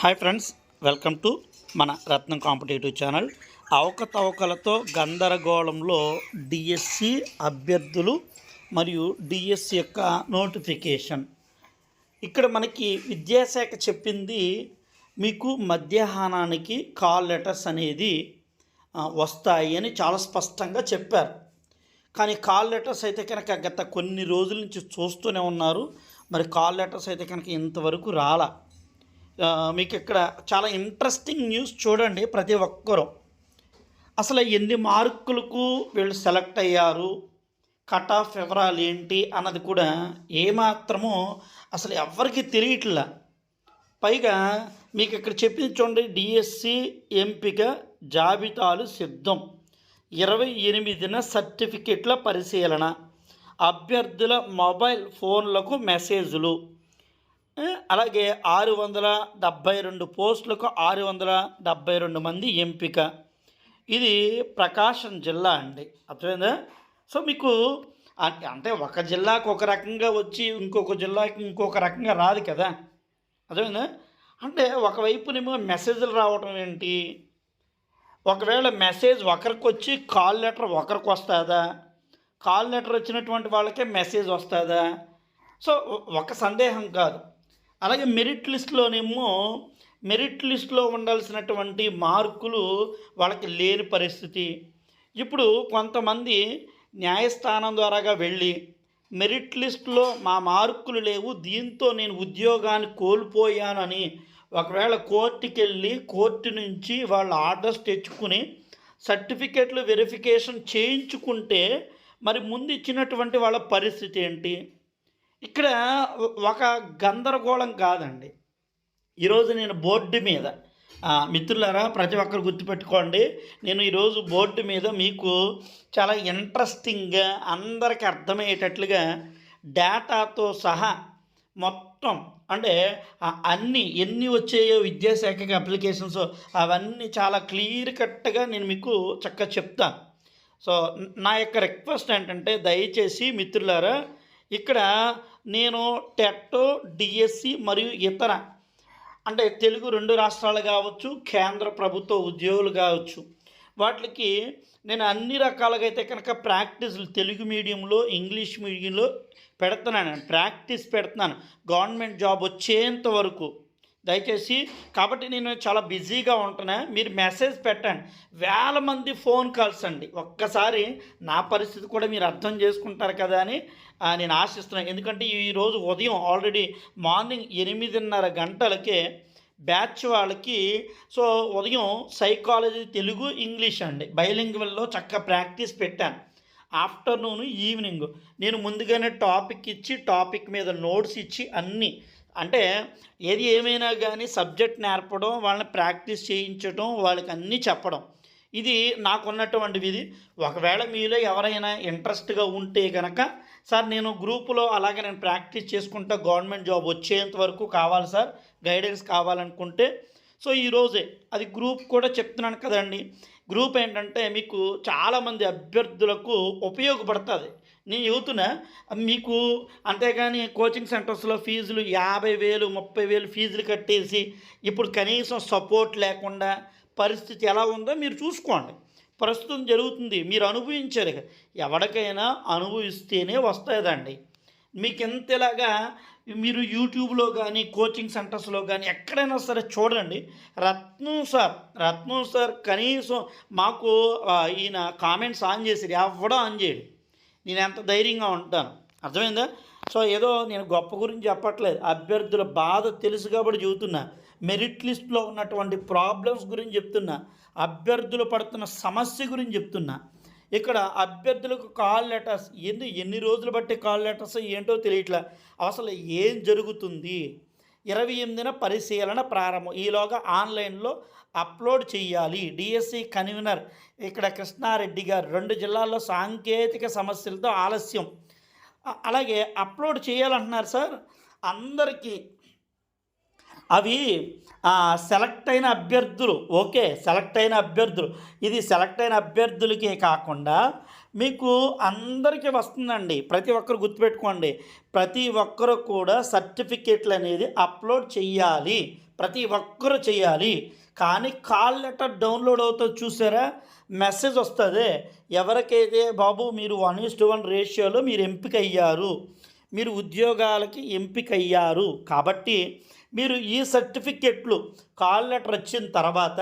Hi friends welcome to మన రత్నం competitive channel. అవకతవకలతో గందరగోళంలో DSC అభ్యర్థులు మరియు డిఎస్సి యొక్క నోటిఫికేషన్. ఇక్కడ మనకి విద్యాశాఖ చెప్పింది మీకు మధ్యాహ్నానికి కాల్ లెటర్స్ అనేది వస్తాయి అని చాలా స్పష్టంగా చెప్పారు. కానీ కాల్ లెటర్స్ అయితే కనుక గత కొన్ని రోజుల నుంచి చూస్తూనే ఉన్నారు. మరి కాల్ లెటర్స్ అయితే కనుక ఇంతవరకు రాలా. మీకు ఇక్కడ చాలా ఇంట్రెస్టింగ్ న్యూస్ చూడండి ప్రతి ఒక్కరూ. అసలు ఎన్ని మార్కులకు వీళ్ళు సెలెక్ట్ అయ్యారు? కట్ ఆఫ్ వివరాలు ఏంటి? అన్నది కూడా ఏమాత్రమో అసలు ఎవరికి తెలియట్లా. పైగా మీకు ఇక్కడ చెప్పింది చూడండి డిఎస్సి ఎంపిక జాబితాలు సిద్ధం. ఇరవై ఎనిమిదిన సర్టిఫికెట్ల పరిశీలన. అభ్యర్థుల మొబైల్ ఫోన్లకు మెసేజ్లు అలాగే ఆరు వందల డెబ్భై రెండు పోస్టులకు ఆరు వందల డెబ్భై రెండు మంది ఎంపిక. ఇది ప్రకాశం జిల్లా అండి. అర్థమైందా? సో మీకు అంటే ఒక జిల్లాకు ఒక రకంగా వచ్చి ఇంకొక జిల్లాకి ఇంకొక రకంగా రాదు కదా? అర్థమైందా? అంటే ఒకవైపునేమో మెసేజ్లు రావటం ఏంటి? ఒకవేళ మెసేజ్ ఒకరికి వచ్చి కాల్ లెటర్ ఒకరికి వస్తుందా కాల్ లెటర్ వచ్చినటువంటి వాళ్ళకే మెసేజ్ వస్తుందా? సో ఒక సందేహం కాదు. అలాగే మెరిట్ లిస్ట్లోనేమో మెరిట్ లిస్ట్లో ఉండాల్సినటువంటి మార్కులు వాళ్ళకి లేని పరిస్థితి. ఇప్పుడు కొంతమంది న్యాయస్థానం ద్వారాగా వెళ్ళి మెరిట్ లిస్ట్లో మా మార్కులు లేవు దీంతో నేను ఉద్యోగాన్ని కోల్పోయానని ఒకవేళ కోర్టుకి వెళ్ళి కోర్టు నుంచి వాళ్ళ ఆర్డర్స్ తెచ్చుకుని సర్టిఫికేట్లు వెరిఫికేషన్ చేయించుకుంటే మరి ముందు ఇచ్చినటువంటి వాళ్ళ పరిస్థితి ఏంటి? ఇక్కడ ఒక గందరగోళం కాదండి. ఈరోజు నేను బోర్డు మీద మిత్రులారా ప్రతి ఒక్కరు గుర్తుపెట్టుకోండి నేను ఈరోజు బోర్డు మీద మీకు చాలా ఇంట్రెస్టింగ్గా అందరికి అర్థమయ్యేటట్లుగా డేటాతో సహా మొత్తం అంటే అన్ని ఎన్ని వచ్చాయో విద్యాశాఖకి అప్లికేషన్స్ అవన్నీ చాలా క్లియర్ కట్గా నేను మీకు చక్కగా చెప్తాను. సో నా యొక్క రిక్వెస్ట్ ఏంటంటే దయచేసి మిత్రులారా ఇక్కడ నేను టెట్ డిఎస్సి మరియు ఇతర అంటే తెలుగు రెండు రాష్ట్రాలు కావచ్చు కేంద్ర ప్రభుత్వ ఉద్యోగులు కావచ్చు. వాటికి నేను అన్ని రకాలుగా అయితే కనుక ప్రాక్టీస్లు తెలుగు మీడియంలో ఇంగ్లీష్ మీడియంలో పెడుతున్నాను. ప్రాక్టీస్ పెడుతున్నాను. గవర్నమెంట్ జాబ్ వచ్చేంత వరకు దయచేసి కాబట్టి నేను చాలా బిజీగా ఉంటున్నా. మీరు మెసేజ్ పెట్టండి. వేల మంది ఫోన్ కాల్స్ అండి. ఒక్కసారి నా పరిస్థితి కూడా మీరు అర్థం చేసుకుంటారు కదా అని నేను ఆశిస్తున్నాను ఎందుకంటే ఈరోజు ఉదయం ఆల్రెడీ మార్నింగ్ ఎనిమిదిన్నర గంటలకే బ్యాచ్ వాళ్ళకి సో ఉదయం సైకాలజీ తెలుగు ఇంగ్లీష్ అండి. బైలింగ్వల్లో చక్కగా ప్రాక్టీస్ పెట్టాను. Afternoon evening. నేను ముందుగానే టాపిక్ ఇచ్చి టాపిక్ మీద నోట్స్ ఇచ్చి అన్నీ అంటే ఏది ఏమైనా కానీ సబ్జెక్ట్ నేర్పడం వాళ్ళని ప్రాక్టీస్ చేయించడం వాళ్ళకి అన్నీ చెప్పడం. ఇది నాకున్నటువంటి విధి ఒకవేళ మీలో ఎవరైనా ఇంట్రెస్ట్గా ఉంటే కనుక సార్ నేను గ్రూపులో అలాగే నేను ప్రాక్టీస్ చేసుకుంటా గవర్నమెంట్ జాబ్ వచ్చేంత వరకు కావాలి సార్ గైడెన్స్ కావాలనుకుంటే. సో ఈరోజే అది గ్రూప్ కూడా చెప్తున్నాను కదండి. గ్రూప్ ఏంటంటే మీకు చాలామంది అభ్యర్థులకు ఉపయోగపడుతుంది. నేను చెబుతున్నా మీకు అంతేగాని కోచింగ్ సెంటర్స్లో ఫీజులు యాభై వేలు ముప్పై వేలు ఫీజులు కట్టేసి ఇప్పుడు కనీసం సపోర్ట్ లేకుండా పరిస్థితి ఎలా ఉందో మీరు చూసుకోండి. ప్రస్తుతం జరుగుతుంది. మీరు అనుభవించారు ఎవరికైనా అనుభవిస్తేనే వస్తుందండి మీకు ఎంతలాగా మీరు యూట్యూబ్లో కానీ కోచింగ్ సెంటర్స్లో కానీ ఎక్కడైనా సరే చూడండి. రత్నం సార్ రత్నం సార్ కనీసం మాకు ఈయన కామెంట్స్ ఆన్ చేసి ఎవడో ఆన్ చేయడు. నేను ఎంత ధైర్యంగా ఉంటాను. అర్థమైందా? సో ఏదో నేను గొప్ప గురించి చెప్పట్లేదు. అభ్యర్థుల బాధ తెలుసు కాబట్టి చెబుతున్నా. మెరిట్ లిస్ట్లో ఉన్నటువంటి ప్రాబ్లమ్స్ గురించి చెప్తున్నా. అభ్యర్థులు పడుతున్న సమస్య గురించి చెప్తున్నా. ఇక్కడ అభ్యర్థులకు కాల్ లెటర్స్ ఎన్ని ఎన్ని రోజులు బట్టి కాల్ లెటర్స్ ఏంటో తెలియట్లా. అసలు ఏం జరుగుతుంది? ఇరవై ఎనిమిదిన పరిశీలన ప్రారంభం. ఈలోగా ఆన్లైన్లో అప్లోడ్ చేయాలి. డిఎస్సి కన్వీనర్ ఇక్కడ కృష్ణారెడ్డి గారు. రెండు జిల్లాల్లో సాంకేతిక సమస్యలతో ఆలస్యం. అలాగే అప్లోడ్ చేయాలంటున్నారు సార్. అందరికీ అవి సెలెక్ట్ అయిన అభ్యర్థులు. ఓకే సెలెక్ట్ అయిన అభ్యర్థులు. ఇది సెలెక్ట్ అయిన అభ్యర్థులకే కాకుండా మీకు అందరికీ వస్తుందండి. ప్రతి ఒక్కరు గుర్తుపెట్టుకోండి. ప్రతి ఒక్కరు కూడా సర్టిఫికేట్లు అనేది అప్లోడ్ చేయాలి ప్రతి ఒక్కరు చేయాలి కానీ కాల్ లెటర్ డౌన్లోడ్ అవుతుంది చూసారా? మెసేజ్ వస్తుంది. ఎవరికైతే బాబు మీరు వన్ ఇస్ టు వన్ రేషియోలో మీరు ఎంపిక అయ్యారు మీరు ఉద్యోగాలకి ఎంపిక అయ్యారు కాబట్టి మీరు ఈ సర్టిఫికెట్లు కాల్ లెటర్ వచ్చిన తర్వాత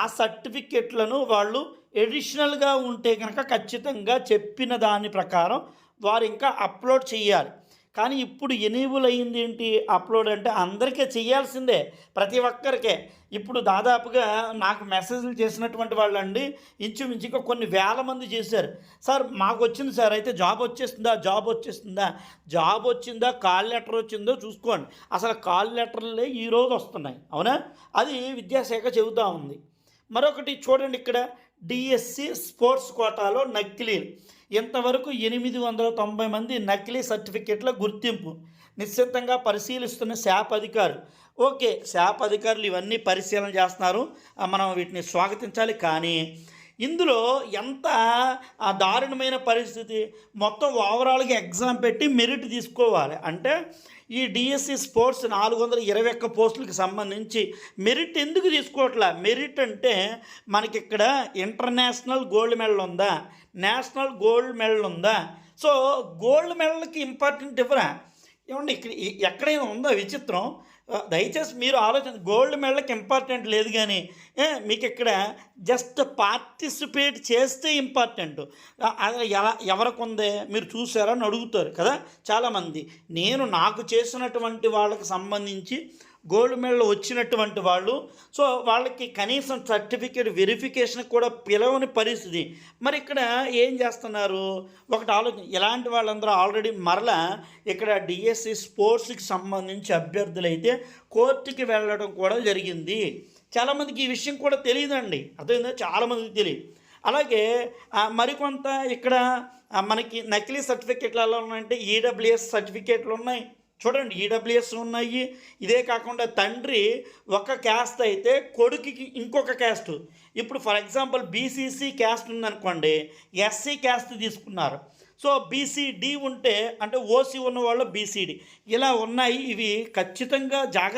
ఆ సర్టిఫికెట్లను వాళ్ళు ఎడిషనల్గా ఉంటే కనుక ఖచ్చితంగా చెప్పిన దాని ప్రకారం వారు ఇంకా అప్లోడ్ చేయాలి కానీ ఇప్పుడు ఎనేబుల్ అయ్యింది ఏంటి? అప్లోడ్ అంటే అందరికీ చేయాల్సిందే ప్రతి ఒక్కరికే. ఇప్పుడు దాదాపుగా నాకు మెసేజ్లు చేసినటువంటి వాళ్ళండి ఇంచుమించుగా కొన్ని వేల మంది చేశారు. సార్ మాకు వచ్చింది సార్ అయితే జాబ్ వచ్చేస్తుందా? జాబ్ వచ్చేస్తుందా? జాబ్ వచ్చిందా? కాల్ లెటర్ వచ్చిందో చూసుకోండి. అసలు కాల్ లెటర్లే ఈరోజు వస్తున్నాయి అవునా? అది విద్యాశాఖ చెబుతూ ఉంది. మరొకటి చూడండి ఇక్కడ డిఎస్సి స్పోర్ట్స్ కోటాలో నకిలీలు ఇంతవరకు ఎనిమిది వందల తొంభై మంది నకిలీ సర్టిఫికెట్ల గుర్తింపు. నిశ్చితంగా పరిశీలిస్తున్న శాప్ అధికారులు. ఓకే శాప్ అధికారులు ఇవన్నీ పరిశీలన చేస్తున్నారు. మనం వీటిని స్వాగతించాలి. కానీ ఇందులో ఎంత ఆ దారుణమైన పరిస్థితి? మొత్తం ఓవరాల్గా ఎగ్జామ్ పెట్టి మెరిట్ తీసుకోవాలి. అంటే ఈ డిఎస్సి స్పోర్ట్స్ నాలుగు వందల ఇరవై ఒక్క పోస్టులకు సంబంధించి మెరిట్ ఎందుకు తీసుకోవట్లే? మెరిట్ అంటే మనకి ఇక్కడ ఇంటర్నేషనల్ గోల్డ్ మెడల్ ఉందా? నేషనల్ గోల్డ్ మెడల్ ఉందా? సో గోల్డ్ మెడల్కి ఇంపార్టెంట్ ఇవ్వరా ఏమండి ఇక్కడ ఎక్కడైనా ఉందా విచిత్రం? దయచేసి మీరు ఆలోచన గోల్డ్ మెడల్కి ఇంపార్టెంట్ లేదు కానీ మీకు ఇక్కడ జస్ట్ పార్టిసిపేట్ చేస్తే ఇంపార్టెంట్ అది ఎలా ఎవరికి ఉంది మీరు చూసారని అడుగుతారు కదా చాలామంది. నేను నాకు చేసినటువంటి వాళ్ళకి సంబంధించి గోల్డ్ మెడల్ వచ్చినటువంటి వాళ్ళు. సో వాళ్ళకి కనీసం సర్టిఫికేట్ వెరిఫికేషన్ కూడా పిలవని పరిస్థితి. మరి ఇక్కడ ఏం చేస్తున్నారు? ఒకటి ఆలోచన ఇలాంటి వాళ్ళందరూ ఆల్రెడీ మరలా ఇక్కడ డిఎస్సి స్పోర్ట్స్కి సంబంధించి అభ్యర్థులైతే కోర్టుకి వెళ్ళడం కూడా జరిగింది. చాలామందికి ఈ విషయం కూడా తెలియదండి. అర్థమైందా? చాలామందికి తెలియదు. అలాగే మరికొంత ఇక్కడ మనకి నకిలీ సర్టిఫికేట్లు ఎలా ఉన్నాయంటే ఈడబ్ల్యూఎస్ సర్టిఫికేట్లు ఉన్నాయి. చూడండి ఈడబ్ల్యూఎస్ ఉన్నాయి. ఇదే కాకుండా తండ్రి ఒక క్యాస్ట్ అయితే కొడుకుకి ఇంకొక క్యాస్ట్ ఇప్పుడు ఫర్ ఎగ్జాంపుల్ బీసీసీ క్యాస్ట్ ఉందనుకోండి ఎస్సీ క్యాస్ట్ తీసుకున్నారు. సో బీసీడి ఉంటే అంటే ఓసీ ఉన్న వాళ్ళు బీసీడి ఇలా ఉన్నాయి ఇవి ఖచ్చితంగా జాగ్రత్త